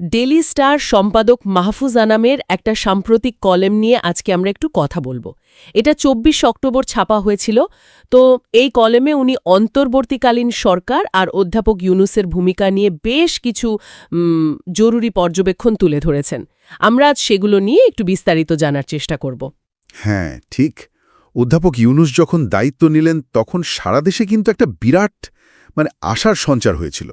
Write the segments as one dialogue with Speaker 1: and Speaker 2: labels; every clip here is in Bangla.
Speaker 1: ডেলি স্টার সম্পাদক মাহফুজ আনামের একটা সাম্প্রতিক কলেম নিয়ে আজকে আমরা একটু কথা বলব। এটা চব্বিশ অক্টোবর ছাপা হয়েছিল, তো এই কলেমে উনি অন্তর্বর্তীকালীন সরকার আর অধ্যাপক ইউনুসের ভূমিকা নিয়ে বেশ কিছু জরুরি পর্যবেক্ষণ তুলে ধরেছেন। আমরা আজ সেগুলো নিয়ে একটু বিস্তারিত জানার চেষ্টা করব।
Speaker 2: হ্যাঁ ঠিক। অধ্যাপক ইউনুস যখন দায়িত্ব নিলেন, তখন সারা দেশে কিন্তু একটা বিরাট মানে আশার সঞ্চার হয়েছিল।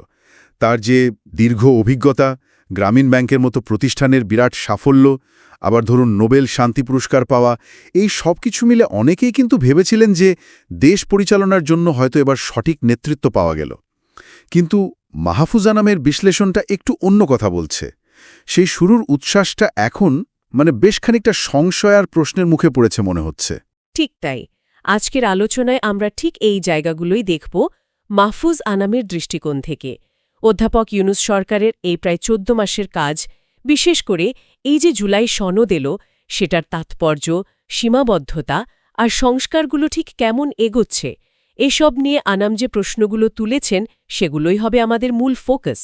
Speaker 2: তার যে দীর্ঘ অভিজ্ঞতা গ্রামীণ ব্যাংকের মতো প্রতিষ্ঠানের বিরাট সাফল্য, আবার ধরুন নোবেল শান্তি পুরস্কার পাওয়া, এই সব কিছু মিলে অনেকেই কিন্তু ভেবেছিলেন যে দেশ পরিচালনার জন্য হয়তো এবার সঠিক নেতৃত্ব পাওয়া গেল। কিন্তু মাহফুজা নামের বিশ্লেষণটা একটু অন্য কথা বলছে। সেই শুরুর উচ্ছ্বাসটা এখন মানে বেশ খানিকটা সংশয় আর প্রশ্নের মুখে পড়েছে মনে হচ্ছে।
Speaker 1: ঠিক তাই। আজকের আলোচনায় আমরা ঠিক এই জায়গাগুলোই দেখব মাহফুজ আনামের দৃষ্টিকোণ থেকে। অধ্যাপক ইউনুস সরকারের এই প্রায় চোদ্দ মাসের কাজ, বিশেষ করে এই যে জুলাই সনদ এলো, সেটার তাৎপর্য, সীমাবদ্ধতা আর সংস্কারগুলো ঠিক কেমন এগোচ্ছে, এসব নিয়ে আনাম যে প্রশ্নগুলো তুলেছেন, সেগুলোই হবে আমাদের মূল ফোকাস।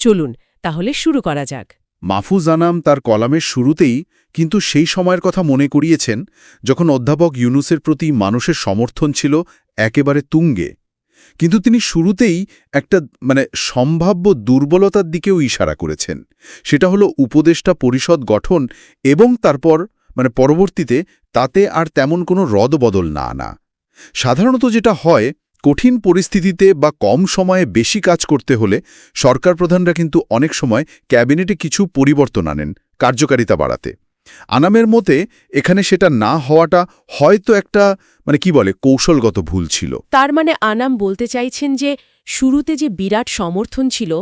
Speaker 1: চলুন, তাহলে শুরু করা যাক।
Speaker 2: মাহফুজ আনাম তার কলামের শুরুতেই কিন্তু সেই সময়ের কথা মনে করিয়েছেন, যখন অধ্যাপক ইউনুসের প্রতি মানুষের সমর্থন ছিল একেবারে তুঙ্গে। কিন্তু তিনি শুরুতেই একটা মানে সম্ভাব্য দুর্বলতার দিকেও ইশারা করেছেন। সেটা হলো উপদেষ্টা পরিষদ গঠন এবং তারপর মানে পরবর্তীতে তাতে আর তেমন কোনো রদবদল না আনা। সাধারণত যেটা হয়, কঠিন পরিস্থিতিতে বা কম সময়ে বেশি কাজ করতে হলে সরকার প্রধানরা কিন্তু অনেক সময় ক্যাবিনেটে কিছু পরিবর্তন আনেন, কার্যকারিতা বাড়াতে। আনামের মতে এখানে সেটা না হওয়াটা হয়তো একটা মানে কি বলে কৌশলগত ভুল ছিল।
Speaker 1: তার মানে আনাম বলতে চাইছেন যে শুরুতে যে বিরাট সমর্থন ছিল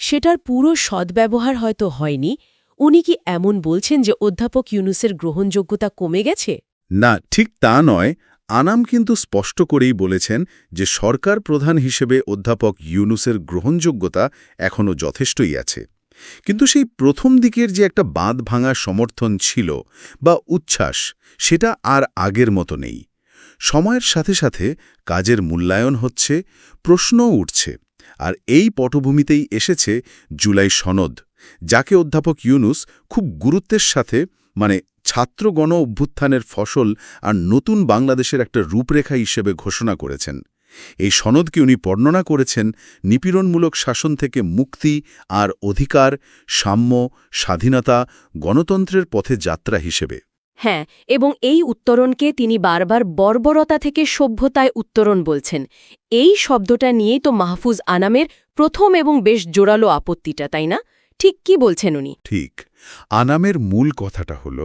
Speaker 1: সেটার পুরো সদ্ব্যবহার হয়তো হয়নি। উনি কি এমন বলছেন যে অধ্যাপক ইউনুসের গ্রহণযোগ্যতা কমে গেছে?
Speaker 2: না ঠিক তা নয়। আনাম কিন্তু স্পষ্ট করেই বলেছেন যে সরকার প্রধান হিসেবে অধ্যাপক ইউনুসের গ্রহণযোগ্যতা এখনও যথেষ্টই আছে। কিন্তু সেই প্রথম দিকের যে একটা বাঁধ ভাঙা সমর্থন ছিল বা উচ্ছ্বাস, সেটা আর আগের মতো নেই। সময়ের সাথে সাথে কাজের মূল্যায়ন হচ্ছে, প্রশ্নও উঠছে, আর এই পটভূমিতেই এসেছে জুলাই সনদ, যাকে অধ্যাপক ইউনুস খুব গুরুত্বের সাথে মানে ছাত্র গণ অভ্যুত্থানের ফসল আর নতুন বাংলাদেশের একটা রূপরেখা হিসেবে ঘোষণা করেছেন। এই সনদকে উনি বর্ণনা করেছেন নিপীড়নমূলক শাসন থেকে মুক্তি আর অধিকার সাম্য স্বাধীনতা গণতন্ত্রের পথে যাত্রা হিসেবে।
Speaker 1: হ্যাঁ এবং এই উত্তরণকে তিনি বারবার বর্বরতা থেকে সভ্যতায় উত্তরণ বলছেন। এই শব্দটা নিয়েই তো মাহফুজ আনামের প্রথম এবং বেশ জোরালো আপত্তিটা তাই না? ঠিক কি বলছেন উনি?
Speaker 2: ঠিক। আনামের মূল কথাটা হল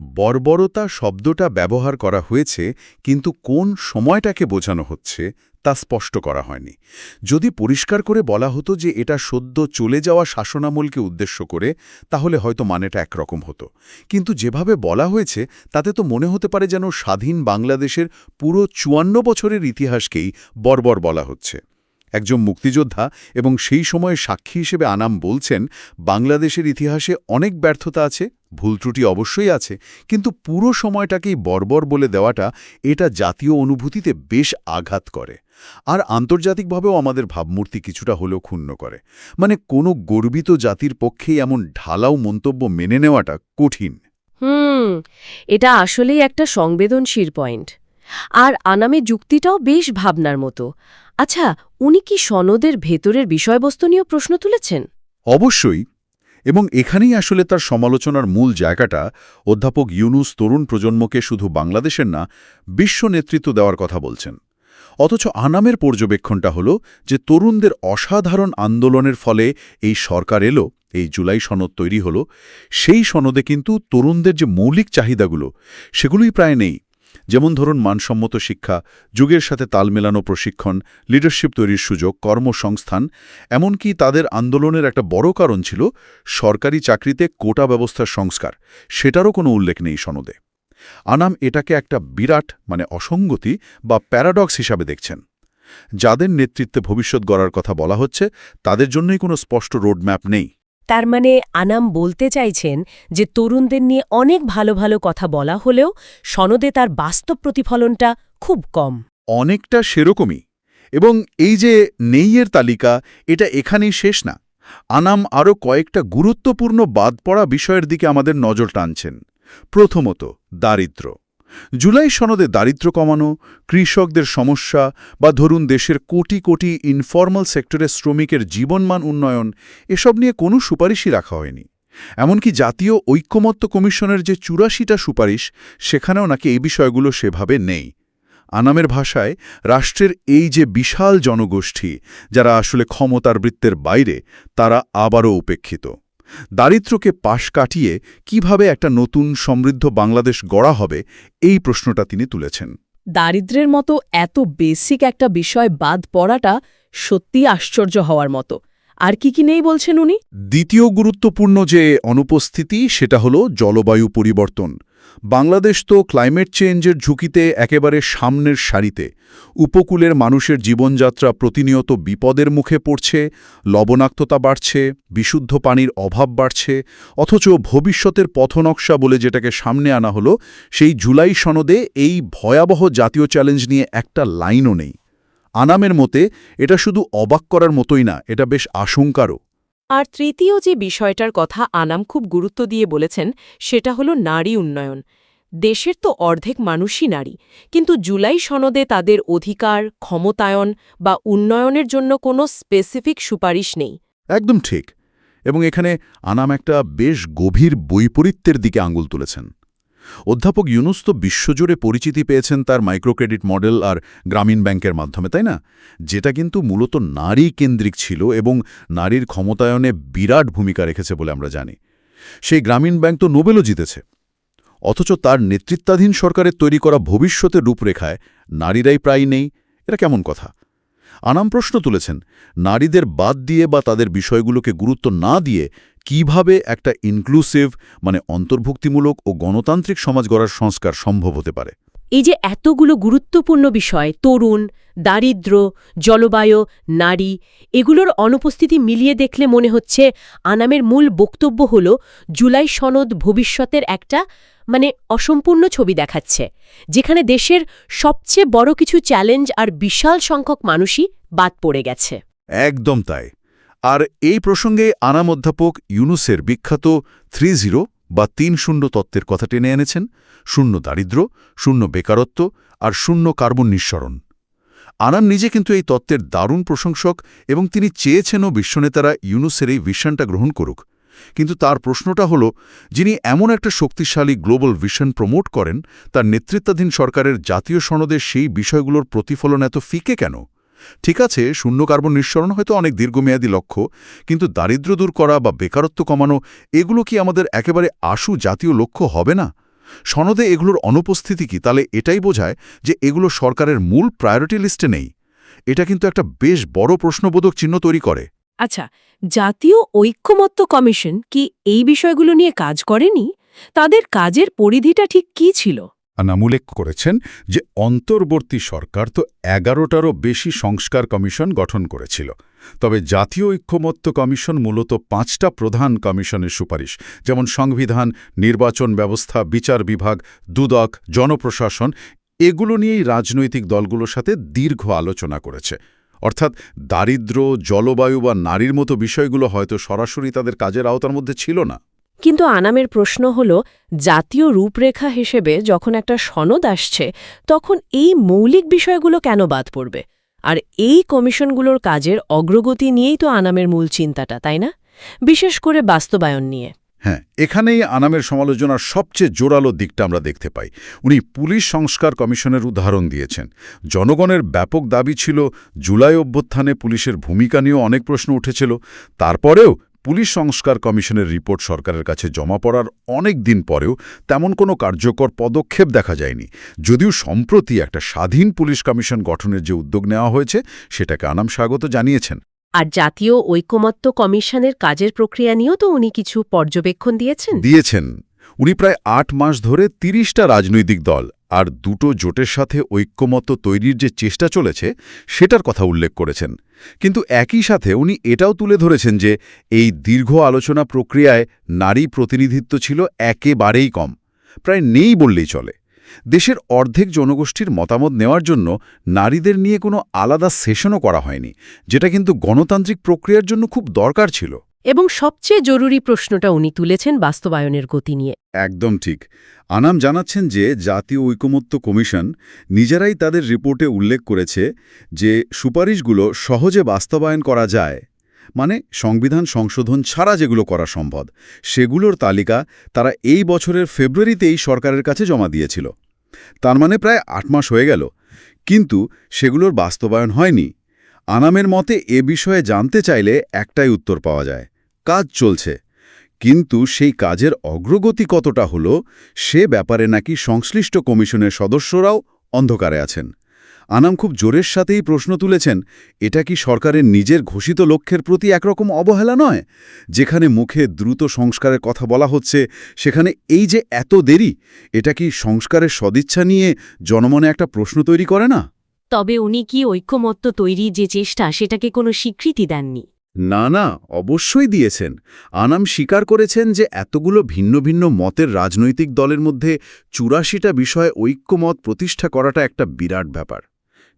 Speaker 2: বর্বরতা শব্দটা ব্যবহার করা হয়েছে কিন্তু কোন সময়টাকে বোঝানো হচ্ছে তা স্পষ্ট করা হয়নি। যদি পরিষ্কার করে বলা হতো যে এটা সদ্য চলে যাওয়া শাসনামলকে উদ্দেশ্য করে, তাহলে হয়তো মানেটা একরকম হতো। কিন্তু যেভাবে বলা হয়েছে, তাতে তো মনে হতে পারে যেন স্বাধীন বাংলাদেশের পুরো চুয়ান্ন বছরের ইতিহাসকেই বর্বর বলা হচ্ছে। একজন মুক্তিযোদ্ধা এবং সেই সময়ে সাক্ষী হিসেবে আনাম বলছেন, বাংলাদেশের ইতিহাসে অনেক ব্যর্থতা আছে ভুল ত্রুটি অবশ্যই আছে কিন্তু পুরো সময়টাকেই বর্বর বলে দেওয়াটা এটা জাতীয় অনুভূতিতে বেশ আঘাত করে। আর আন্তর্জাতিকভাবেও আমাদের ভাবমূর্তি কিছুটা হলেও ক্ষুণ্ণ করে। মানে কোনো গর্বিত জাতির পক্ষেই এমন ঢালাও মন্তব্য মেনে নেওয়াটা কঠিন।
Speaker 1: হুম এটা আসলেই একটা সংবেদনশীল পয়েন্ট। আর আনামে যুক্তিটাও বেশ ভাবনার মতো। আচ্ছা উনি কি সনদের ভেতরের বিষয়বস্তু নিয়েও প্রশ্ন তুলেছেন?
Speaker 2: অবশ্যই এবং এখানেই আসলে তার সমালোচনার মূল জায়গাটা অধ্যাপক ইউনুস তরুণ প্রজন্মকে শুধু বাংলাদেশের না, বিশ্ব নেতৃত্ব দেওয়ার কথা বলছেন। অথচ আনামের পর্যবেক্ষণটা হল যে তরুণদের অসাধারণ আন্দোলনের ফলে এই সরকার এলো, এই জুলাই সনদ তৈরি হল, সেই সনদে কিন্তু তরুণদের যে মৌলিক চাহিদাগুলো, সেগুলোই প্রায় নেই। যেমন ধরুন মানসম্মত শিক্ষা, যুগের সাথে তাল মেলানো প্রশিক্ষণ লিডারশিপ তৈরির সুযোগ, কর্মসংস্থান, এমনকি তাদের আন্দোলনের একটা বড় কারণ ছিল সরকারি চাকরিতে কোটা ব্যবস্থার সংস্কার। সেটারও কোনো উল্লেখ নেই সনদে। আনাম এটাকে একটা বিরাট মানে অসঙ্গতি বা প্যারাডক্স হিসাবে দেখছেন। যাদের নেতৃত্বে ভবিষ্যৎ গড়ার কথা বলা হচ্ছে, তাদের জন্যই কোনো স্পষ্ট রোডম্যাপ নেই।
Speaker 1: তার মানে আনাম বলতে চাইছেন যে তরুণদের নিয়ে অনেক ভালো ভালো কথা বলা হলেও সনদে তার বাস্তব প্রতিফলনটা খুব কম।
Speaker 2: অনেকটা সেরকমই। এবং এই যে নেইয়ের তালিকা, এটা এখানেই শেষ না। আনাম আরও কয়েকটা গুরুত্বপূর্ণ বাদ পড়া বিষয়ের দিকে আমাদের নজর টানছেন। প্রথমত, দারিদ্র্য। জুলাই সনদে দারিদ্র্য কমানো, কৃষকদের সমস্যা বা ধরুন দেশের কোটি কোটি ইনফর্মাল সেক্টরের শ্রমিকের জীবনমান উন্নয়ন, এসব নিয়ে কোনো সুপারিশই রাখা হয়নি। এমনকি জাতীয় ঐক্যমত্য কমিশনের যে চুরাশিটা সুপারিশ, সেখানেও নাকি এই বিষয়গুলো সেভাবে নেই। আনামের ভাষায়, রাষ্ট্রের এই যে বিশাল জনগোষ্ঠী, যারা আসলে ক্ষমতার বৃত্তের বাইরে, তারা আবারও উপেক্ষিত। দারিদ্র্যকে পাশ কাটিয়ে কীভাবে একটা নতুন সমৃদ্ধ বাংলাদেশ গড়া হবে এই প্রশ্নটা তিনি তুলেছেন।
Speaker 3: দারিদ্রের মতো এত বেসিক একটা বিষয় বাদ পড়াটা সত্যি আশ্চর্য হওয়ার মতো। আর কি কি নেই বলছেন উনি?
Speaker 2: দ্বিতীয় গুরুত্বপূর্ণ যে অনুপস্থিতি সেটা হলো জলবায়ু পরিবর্তন। বাংলাদেশ তো ক্লাইমেট চেঞ্জের ঝুঁকিতে একেবারে সামনের সারিতে। উপকূলের মানুষের জীবনযাত্রা প্রতিনিয়ত বিপদের মুখে পড়ছে, লবণাক্ততা বাড়ছে, বিশুদ্ধ পানির অভাব বাড়ছে, অথচ ভবিষ্যতের পথনকশা বলে যেটাকে সামনে আনা হলো, সেই জুলাই সনদে এই ভয়াবহ জাতীয় চ্যালেঞ্জ নিয়ে একটা লাইনও নেই। আনামের মতে, এটা শুধু অবাক করার মতোই না, এটা বেশ আশঙ্কারও।
Speaker 1: আর তৃতীয় যে বিষয়টার কথা আনাম খুব গুরুত্ব দিয়ে বলেছেন, সেটা হলো নারী উন্নয়ন। দেশের তো অর্ধেক মানুষই নারী, কিন্তু জুলাই সনদে তাদের অধিকার, ক্ষমতায়ন বা উন্নয়নের জন্য কোনো স্পেসিফিক সুপারিশ নেই।
Speaker 2: একদম ঠিক। এবং এখানে আনাম একটা বেশ গভীর বৈপরীত্যের দিকে আঙুল তুলেছেন। অধ্যাপক ইউনুস তো বিশ্বজুড়ে পরিচিতি পেয়েছেন তার মাইক্রোক্রেডিট মডেল আর গ্রামীণ ব্যাংকের মাধ্যমে, তাই না? যেটা কিন্তু মূলত নারী কেন্দ্রিক ছিল এবং নারীর ক্ষমতায়নে বিরাট ভূমিকা রেখেছে বলে আমরা জানি। সেই গ্রামীণ ব্যাংক তো নোবেলও জিতেছে। অথচ তার নেতৃত্বাধীন সরকারের তৈরি করা ভবিষ্যতের রূপরেখায় নারীরাই প্রায় নেই, এটা কেমন কথা? আনাম প্রশ্ন তুলেছেন, নারীদের বাদ দিয়ে বা তাদের বিষয়গুলোকে গুরুত্ব না দিয়ে কীভাবে একটা ইনক্লুসিভ মানে অন্তর্ভুক্তিমূলক ও গণতান্ত্রিক সমাজ গড়ার সংস্কার সম্ভব হতে পারে?
Speaker 1: এই যে এতগুলো গুরুত্বপূর্ণ বিষয় তরুণ দারিদ্র্য জলবায়ু নারী এগুলোর অনুপস্থিতি মিলিয়ে দেখলে মনে হচ্ছে আনামের মূল বক্তব্য হল জুলাই সনদ ভবিষ্যতের একটা মানে অসম্পূর্ণ ছবি দেখাচ্ছে যেখানে দেশের সবচেয়ে বড় কিছু চ্যালেঞ্জ আর বিশাল সংখ্যক মানুষই বাদ পড়ে গেছে।
Speaker 2: একদম তাই। আর এই প্রসঙ্গে আনাম অধ্যাপক ইউনুসের বিখ্যাত থ্রি জিরো বা তিন শূন্য তত্ত্বের কথা টেনে এনেছেন, শূন্য দারিদ্র্য শূন্য বেকারত্ব আর শূন্য কার্বন নিঃসরণ। আনাম নিজে কিন্তু এই তত্ত্বের দারুণ প্রশংসক এবং তিনি চেয়েছেনও বিশ্বনেতারা ইউনুসের এই ভিশনটা গ্রহণ করুক। কিন্তু তার প্রশ্নটা হল, যিনি এমন একটা শক্তিশালী গ্লোবাল ভিশন প্রমোট করেন, তার নেতৃত্বাধীন সরকারের জাতীয় সনদের সেই বিষয়গুলোর প্রতিফলন এত ফিকে কেন? ঠিক আছে, শূন্য কার্বন নিঃসরণ হয়তো অনেক দীর্ঘমেয়াদী লক্ষ্য, কিন্তু দারিদ্র্য দূর করা বা বেকারত্ব কমানো, এগুলো কি আমাদের একেবারে আশু জাতীয় লক্ষ্য হবে না? সনদে এগুলোর অনুপস্থিতি কি? তাহলে এটাই বোঝায় যে এগুলো সরকারের মূল প্রায়োরিটি লিস্টে নেই। এটা কিন্তু একটা বেশ বড় প্রশ্নবোধক চিহ্ন তৈরি করে।
Speaker 1: আচ্ছা জাতীয় ঐক্যমত্য কমিশন কি এই বিষয়গুলো নিয়ে কাজ করেনি? তাদের কাজের পরিধিটা ঠিক কী ছিল?
Speaker 2: আনাম উল্লেখ করেছেন যে অন্তর্বর্তী সরকার তো এগারোটারও বেশি সংস্কার কমিশন গঠন করেছিল। তবে জাতীয় ঐক্যমত্য কমিশন মূলত পাঁচটা প্রধান কমিশনের সুপারিশ, যেমন সংবিধান, নির্বাচন ব্যবস্থা, বিচার বিভাগ, দুদক, জনপ্রশাসন, এগুলো নিয়েই রাজনৈতিক দলগুলোর সাথে দীর্ঘ আলোচনা করেছে। অর্থাৎ দারিদ্র্য, জলবায়ু বা নারীর মতো বিষয়গুলো হয়তো সরাসরি তাদের কাজের আওতার মধ্যে ছিল না।
Speaker 1: কিন্তু আনামের প্রশ্ন হল, জাতীয় রূপরেখা হিসেবে যখন একটা সনদ আসছে, তখন এই মৌলিক বিষয়গুলো কেন বাদ পড়বে? আর এই কমিশনগুলোর কাজের অগ্রগতি নিয়েই তো আনামের মূল চিন্তাটা, তাই না? বিশেষ করে বাস্তবায়ন নিয়ে।
Speaker 2: হ্যাঁ এখানেই আনামের সমালোচনার সবচেয়ে জোরালো দিকটা আমরা দেখতে পাই। উনি পুলিশ সংস্কার কমিশনের উদাহরণ দিয়েছেন। জনগণের ব্যাপক দাবি ছিল, জুলাই অভ্যুত্থানে পুলিশের ভূমিকা নিয়েও অনেক প্রশ্ন উঠেছিল। তারপরেও পুলিশ সংস্কার কমিশনের রিপোর্ট সরকারের কাছে জমা পড়ার অনেক দিন পরেও তেমন কোনো কার্যকর পদক্ষেপ দেখা যায়নি। যদিও সম্প্রতি একটা স্বাধীন পুলিশ কমিশন গঠনের যে উদ্যোগ নেওয়া হয়েছে সেটাকে আনাম স্বাগত জানিয়েছেন।
Speaker 1: আর জাতীয় ঐকমত্য কমিশনের কাজের প্রক্রিয়া নিয়েও তো উনি কিছু পর্যবেক্ষণ দিয়েছেন?
Speaker 2: দিয়েছেন। উনি প্রায় আট মাস ধরে তিরিশটা রাজনৈতিক দল আর দুটো জোটের সাথে ঐক্যমত্য তৈরির যে চেষ্টা চলেছে, সেটার কথা উল্লেখ করেছেন। কিন্তু একই সাথে উনি এটাও তুলে ধরেছেন যে এই দীর্ঘ আলোচনা প্রক্রিয়ায় নারী প্রতিনিধিত্ব ছিল একেবারেই কম, প্রায় নেই বললেই চলে। দেশের অর্ধেক জনগোষ্ঠীর মতামত নেওয়ার জন্য নারীদের নিয়ে কোনো আলাদা সেশনও করা হয়নি, যেটা কিন্তু গণতান্ত্রিক প্রক্রিয়ার জন্য খুব দরকার ছিল।
Speaker 1: এবং সবচেয়ে জরুরি প্রশ্নটা উনি তুলেছেন বাস্তবায়নের গতি নিয়ে।
Speaker 2: একদম ঠিক। আনাম জানাচ্ছেন যে জাতীয় ঐকমত্য কমিশন নিজেরাই তাদের রিপোর্টে উল্লেখ করেছে যে সুপারিশগুলো সহজে বাস্তবায়ন করা যায়। মানে সংবিধান সংশোধন ছাড়া যেগুলো করা সম্ভব, সেগুলোর তালিকা তারা এই বছরের ফেব্রুয়ারিতেই সরকারের কাছে জমা দিয়েছিল। তার মানে প্রায় আট মাস হয়ে গেল। কিন্তু সেগুলোর বাস্তবায়ন হয়নি। আনামের মতে এ বিষয়ে জানতে চাইলে একটাই উত্তর পাওয়া যায়, কাজ চলছে। কিন্তু সেই কাজের অগ্রগতি কতটা হলো, সে ব্যাপারে নাকি সংশ্লিষ্ট কমিশনের সদস্যরাও অন্ধকারে আছেন। আনাম খুব জোরের সাথেই প্রশ্ন তুলেছেন, এটা কি সরকারের নিজের ঘোষিত লক্ষ্যের প্রতি একরকম অবহেলা নয়? যেখানে মুখে দ্রুত সংস্কারের কথা বলা হচ্ছে, সেখানে এই যে এত দেরি, এটা কি সংস্কারের সদিচ্ছা নিয়ে জনমনে একটা প্রশ্ন তৈরি করে না?
Speaker 4: তবে উনি কি ঐক্যমত্য তৈরি যে চেষ্টা সেটাকে কোনো স্বীকৃতি দেননি?
Speaker 2: না না, অবশ্যই দিয়েছেন। আনাম স্বীকার করেছেন যে এতগুলো ভিন্ন ভিন্ন মতের রাজনৈতিক দলের মধ্যে চুরাশিটা বিষয়ে ঐক্যমত প্রতিষ্ঠা করাটা একটা বিরাট ব্যাপার।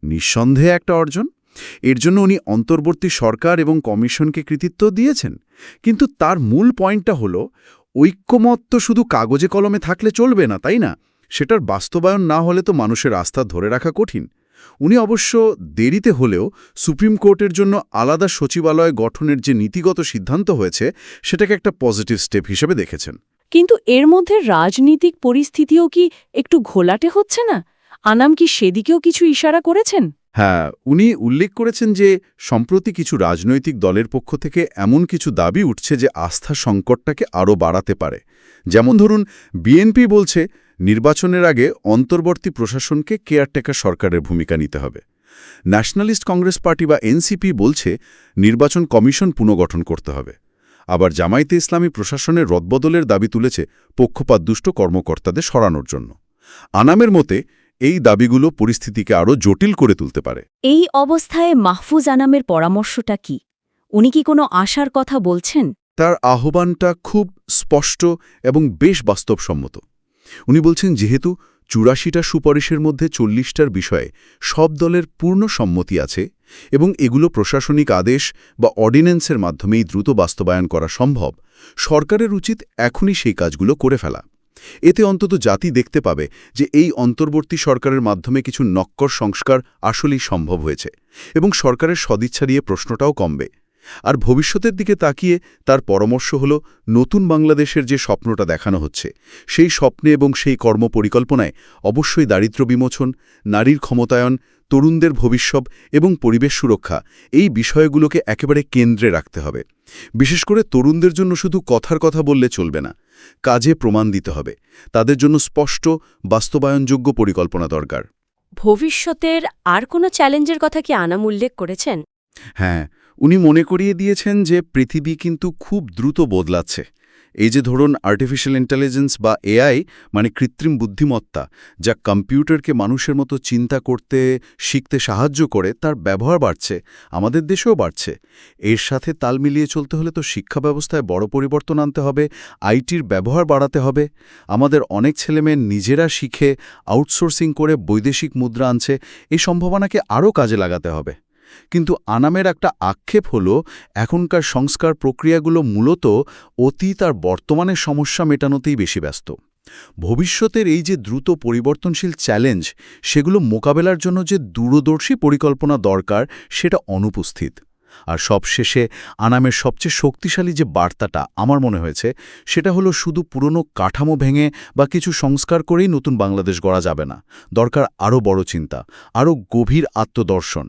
Speaker 2: নিঃসন্দেহে একটা অর্জন। এর জন্য উনি অন্তর্বর্তী সরকার এবং কমিশনকে কৃতিত্ব দিয়েছেন। কিন্তু তার মূল পয়েন্টটা হল ঐক্যমত তো শুধু কাগজে কলমে থাকলে চলবে না, তাই না? সেটার বাস্তবায়ন না হলে তো মানুষের আস্থা ধরে রাখা কঠিন। উনি অবশ্য দেরিতে হলেও সুপ্রিম কোর্টের জন্য আলাদা সচিবালয় গঠনের যে নীতিগত সিদ্ধান্ত হয়েছে সেটাকে একটা পজিটিভ স্টেপ হিসেবে দেখেছেন।
Speaker 3: কিন্তু এর মধ্যে রাজনীতিক পরিস্থিতিও কি একটু ঘোলাটে হচ্ছে না? আনাম কি সেদিকেও কিছু ইশারা করেছেন?
Speaker 2: হ্যাঁ উনি উল্লেখ করেছেন যে সম্প্রতি কিছু রাজনৈতিক দলের পক্ষ থেকে এমন কিছু দাবি উঠছে যে আস্থা সংকটটাকে আরও বাড়াতে পারে। যেমন ধরুন বিএনপি বলছে নির্বাচনের আগে অন্তর্বর্তী প্রশাসনকে কেয়ারটেকার সরকারের ভূমিকা নিতে হবে। ন্যাশনালিস্ট কংগ্রেস পার্টি বা এনসিপি বলছে নির্বাচন কমিশন পুনর্গঠন করতে হবে। আবার জামাইতে ইসলামী প্রশাসনের রদবদলের দাবি তুলেছে পক্ষপাতদুষ্ট কর্মকর্তাদের সরানোর জন্য। আনামের মতে এই দাবিগুলো পরিস্থিতিকে আরও জটিল করে তুলতে পারে।
Speaker 4: এই অবস্থায় মাহফুজ আনামের পরামর্শটা কি? উনি কি কোনো আশার কথা বলছেন?
Speaker 2: তার আহ্বানটা খুব স্পষ্ট এবং বেশ বাস্তবসম্মত। উনি বলছেন, যেহেতু চুরাশিটা সুপারিশের মধ্যে চল্লিশটার বিষয়ে সব দলের পূর্ণ সম্মতি আছে এবং এগুলো প্রশাসনিক আদেশ বা অর্ডিন্যান্সের মাধ্যমেই দ্রুত বাস্তবায়ন করা সম্ভব, সরকারের উচিত এখনই সেই কাজগুলো করে ফেলা। এতে অন্তত জাতি দেখতে পাবে যে এই অন্তর্বর্তী সরকারের মাধ্যমে কিছু নক্কর সংস্কার আসলেই সম্ভব হয়েছে এবং সরকারের সদিচ্ছা দিয়ে প্রশ্নটাও কমবে। আর ভবিষ্যতের দিকে তাকিয়ে তার পরামর্শ হল নতুন বাংলাদেশের যে স্বপ্নটা দেখানো হচ্ছে সেই স্বপ্নে এবং সেই কর্মপরিকল্পনায় অবশ্যই দারিদ্র্য বিমোচন নারীর ক্ষমতায়ন তরুণদের ভবিষ্যৎ এবং পরিবেশ সুরক্ষা এই বিষয়গুলোকে একেবারে কেন্দ্রে রাখতে হবে। বিশেষ করে তরুণদের জন্য শুধু কথার কথা বললে চলবে না কাজে প্রমাণ দিতে হবে। তাদের জন্য স্পষ্ট বাস্তবায়নযোগ্য পরিকল্পনা দরকার।
Speaker 4: ভবিষ্যতের আর কোনো চ্যালেঞ্জের কথা কি আনাম উল্লেখ করেছেন?
Speaker 2: হ্যাঁ উনি মনে করিয়ে দিয়েছেন যে পৃথিবী কিন্তু খুব দ্রুত বদলাচ্ছে। এই যে ধরুন আর্টিফিশিয়াল ইন্টেলিজেন্স বা এআই মানে কৃত্রিম বুদ্ধিমত্তা, যা কম্পিউটারকে মানুষের মতো চিন্তা করতে, শিখতে সাহায্য করে, তার ব্যবহার বাড়ছে, আমাদের দেশেও বাড়ছে। এর সাথে তাল মিলিয়ে চলতে হলে তো শিক্ষা ব্যবস্থায় বড় পরিবর্তন আনতে হবে, আইটির ব্যবহার বাড়াতে হবে। আমাদের অনেক ছেলেমেয়ে নিজেরা শিখে আউটসোর্সিং করে বৈদেশিক মুদ্রা আনছে, এই সম্ভাবনাকে আরও কাজে লাগাতে হবে। কিন্তু আনামের একটা আক্ষেপ হল, এখনকার সংস্কার প্রক্রিয়াগুলো মূলত অতীত আর বর্তমানের সমস্যা মেটানোতেই বেশি ব্যস্ত। ভবিষ্যতের এই যে দ্রুত পরিবর্তনশীল চ্যালেঞ্জ, সেগুলো মোকাবেলার জন্য যে দূরদর্শী পরিকল্পনা দরকার, সেটা অনুপস্থিত। আর সবশেষে আনামের সবচেয়ে শক্তিশালী যে বার্তাটা আমার মনে হয়েছে, সেটা হলো শুধু পুরনো কাঠামো ভেঙে বা কিছু সংস্কার করেই নতুন বাংলাদেশ গড়া যাবে না। দরকার আরও বড় চিন্তা, আরও গভীর আত্মদর্শন।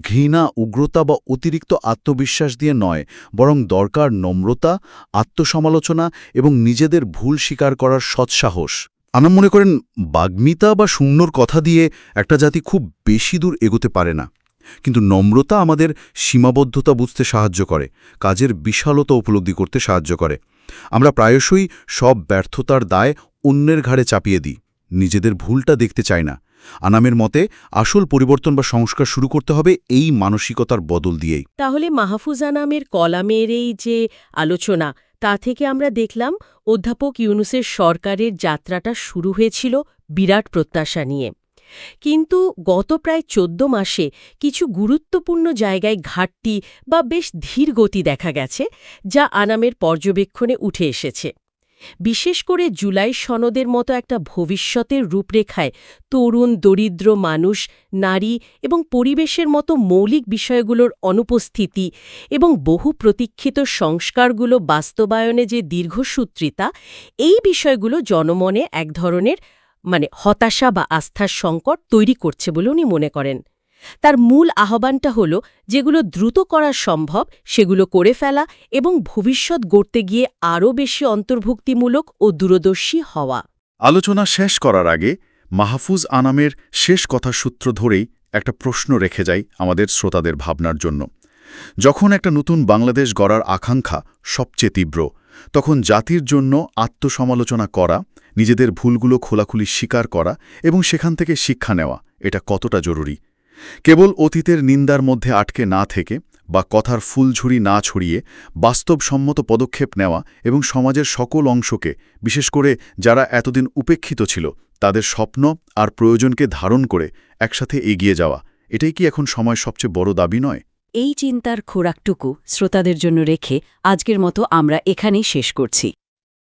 Speaker 2: ঘৃণা, উগ্রতা বা অতিরিক্ত আত্মবিশ্বাস দিয়ে নয়, বরং দরকার নম্রতা, আত্মসমালোচনা এবং নিজেদের ভুল স্বীকার করার সৎসাহস। আনাম মনে করেন, বাগ্মিতা বা শূন্যর কথা দিয়ে একটা জাতি খুব বেশি দূর এগোতে পারে না। কিন্তু নম্রতা আমাদের সীমাবদ্ধতা বুঝতে সাহায্য করে, কাজের বিশালতা উপলব্ধি করতে সাহায্য করে। আমরা প্রায়শই সব ব্যর্থতার দায় অন্যের ঘাড়ে চাপিয়ে দিই, নিজেদের ভুলটা দেখতে চাই না। আনামের মতে, আসল পরিবর্তন বা সংস্কার শুরু করতে হবে এই মানসিকতার বদল দিয়েই।
Speaker 1: তাহলে মাহফুজা নামের কলামের এই যে আলোচনা, তা থেকে আমরা দেখলাম অধ্যাপক ইউনুসের সরকারের যাত্রাটা শুরু হয়েছিল বিরাট প্রত্যাশা নিয়ে। কিন্তু গত প্রায় চোদ্দ মাসে কিছু গুরুত্বপূর্ণ জায়গায় ঘাটতি বা বেশ ধীর গতি দেখা গেছে, যা আনামের পর্যবেক্ষণে উঠে এসেছে। বিশেষ করে জুলাই সনদের মতো একটা ভবিষ্যতের রূপরেখায় তরুণ, দরিদ্র মানুষ, নারী এবং পরিবেশের মতো মৌলিক বিষয়গুলোর অনুপস্থিতি এবং বহু প্রতীক্ষিত সংস্কারগুলো বাস্তবায়নে যে দীর্ঘসূত্রিতা, এই বিষয়গুলো জনমনে এক ধরনের মানে হতাশা বা আস্থার সংকট তৈরি করছে বলে উনি মনে করেন। তার মূল আহ্বানটা হল, যেগুলো দ্রুত করা সম্ভব, সেগুলো করে ফেলা এবং ভবিষ্যৎ গড়তে গিয়ে আরও বেশি অন্তর্ভুক্তিমূলক ও দূরদর্শী হওয়া।
Speaker 2: আলোচনা শেষ করার আগে মাহফুজ আনামের শেষ কথা সূত্র ধরেই একটা প্রশ্ন রেখে যাই আমাদের শ্রোতাদের ভাবনার জন্য। যখন একটা নতুন বাংলাদেশ গড়ার আকাঙ্ক্ষা সবচেয়ে তীব্র, তখন জাতির জন্য আত্মসমালোচনা করা নিজেদের ভুলগুলো খোলাখুলি স্বীকার করা এবং সেখান থেকে শিক্ষা নেওয়া, এটা কতটা জরুরি? কেবল অতীতের নিন্দার মধ্যে আটকে না থেকে বা কথার ফুলঝুরি না ছড়িয়ে বাস্তবসম্মত পদক্ষেপ নেওয়া এবং সমাজের সকল অংশকে, বিশেষ করে যারা এতদিন উপেক্ষিত ছিল, তাদের স্বপ্ন আর প্রয়োজনকে ধারণ করে একসাথে এগিয়ে যাওয়া, এটাই কি এখন সময় সবচেয়ে বড় দাবি নয়?
Speaker 4: এই চিন্তার খোরাকটুকু শ্রোতাদের জন্য রেখে আজকের মতো আমরা এখানেই শেষ করছি।